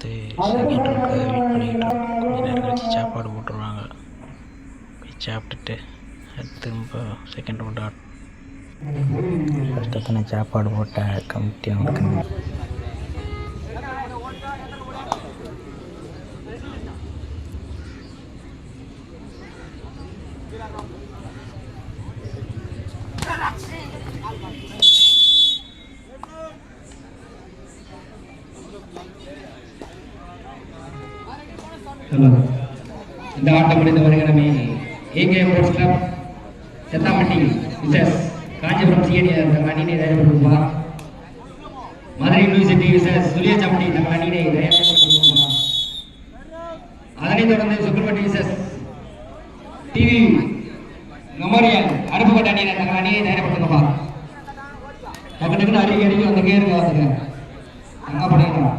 பார்த்து second ரவுண்டுக்கு wait பண்ணிக்கிட்டு இருக்கோம் கொஞ்ச நேரம் கழிச்சு சாப்பாடு போட்டுருவாங்க. போய் சாப்பிட்டுட்டு திரும்ப செகண்ட் ரவுண்டு ஆட் அடுத்தத்தனை சாப்பாடு போட்ட கமிட்டி அவங்களுக்கு ஹலோ இந்த ஆட்டம் முடிந்து வருகிறமே AK sports club Sethampatti versus Kanchipuram சிஎடி தங்கள் அணியினை தயாரிப்படுவா மதுரை யூனிவர்சிட்டி விசஸ் சுலியச்சாம்பட்டி தங்கள் அணியினை தயாரிப்படுவா அதனைத் தொடர்ந்து Subramani versus TV memorial Aruppukottai அணியினர் தங்கள் அணியை தயாரிப்படுத்துங்கப்பா டக்கு டக்குன்னு அருகே அருகே வந்து கேருங்க வந்துங்க அங்கே பண்ணிக்கலாம்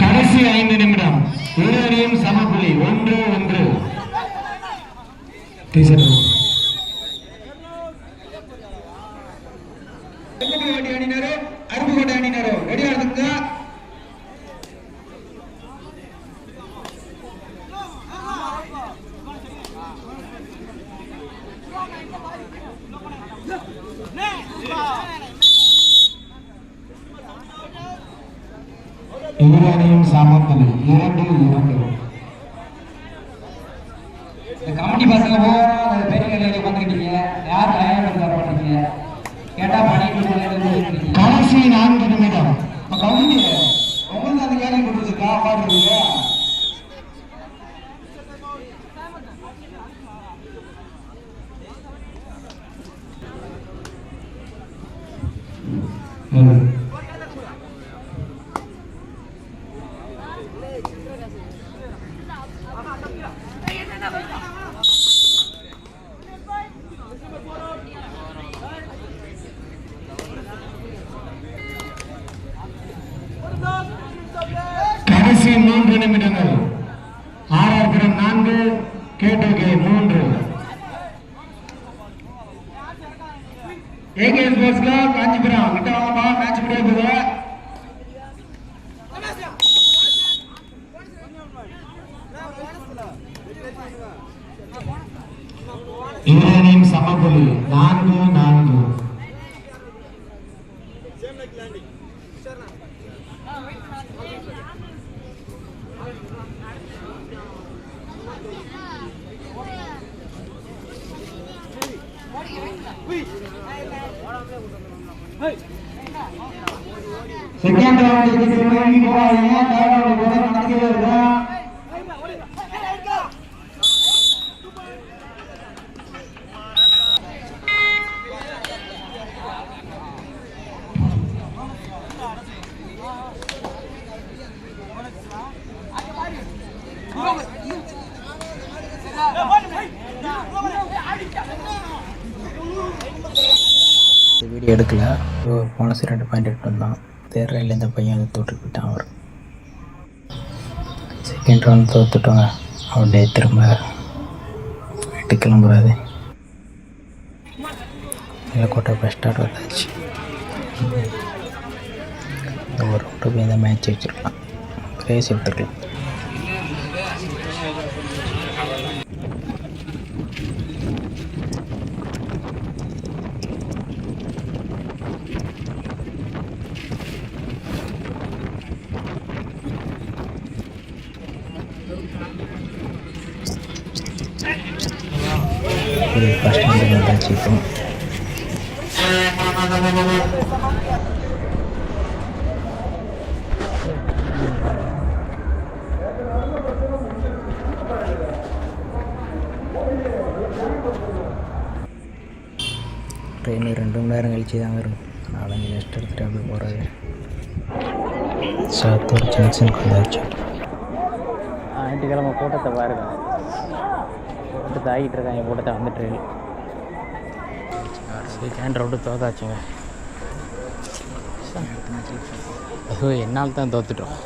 கடைசி ஐந்து நிமிடம். இருவரையும் சமப்புள்ளி ஒன்று ஒன்று. செங்கல்பட்டு அணியினரோ அருப்புக்கோட்டை அணியினரோ ரெடியா இருந்துங்க இருவரையும் சமப்புள்ளி இரண்டு இரண்டு. இந்த கமிட்டி பசங்க போகிறோம் பெரிய நிலையில உட்காந்துக்கிட்டீங்க யார் தயாரிப்பு தர மாட்டீங்க? கேட்டா பண்ணிட்டு கடைசி நான்கு நிமிடம். கமிட்டி உங்களுக்கு அந்த கேள்வி கொடுத்துருக்கா பாருங்க கடைசி மூன்று நிமிடங்கள். ஆர்ஆர் புரம் நான்கு கேட்டோகே மூன்று. AK sports club Kanchipuram. கிட்ட வாங்கப்பா மேட்ச் முடிய போகுது. சமப்புள்ளி நான்கு நான்கு. செகண்ட் ரவுண்ட் திரும்பி போவாதீங்க தேர்ட் ரவுண்ட் போது நடந்துக்கவே வீடியோ எடுக்கல. ஒரு போனஸ் ரெண்டு பாயிண்ட் எடுத்து வந்தான். தேர்ட் ரயிலில் இந்த பையன் வந்து தோற்று போயிட்டான் அவர். Second round தோத்துட்டோங்க. அப்படியே திரும்ப வீட்டுக்கு கிளம்புறாது நிலக்கோட்டை பஸ் ஸ்டார்ட் வந்தாச்சு. இந்த ஒரு ரவுண்டு போய் இந்த மேட்ச் வச்சுருக்கலாம் ரேஸ் எடுத்துருக்கலாம் ബ്രേക്ക്ഫാസ്റ്റ് രണ്ടു ട്രെയിനിൽ നേരം കളിച്ച് ഇറങ്ങി ചെയ്താൽ വരും ആളെങ്കിൽ നെക്സ്റ്റ് എടുത്തിട്ട് അത് കുറേ ജംഗ്ഷൻ കൊണ്ടാച്ചു ஞாயிற்றுக்கிழமை கூட்டத்தை பாருங்க. கூட்டத்தை ஆகிட்டு இருக்காங்க கூட்டத்தை வந்துட்டு. செகண்ட் ரவுண்டு தோத்தாச்சுங்க. ஐயோ என்னால் தான் தோத்துட்டோம்.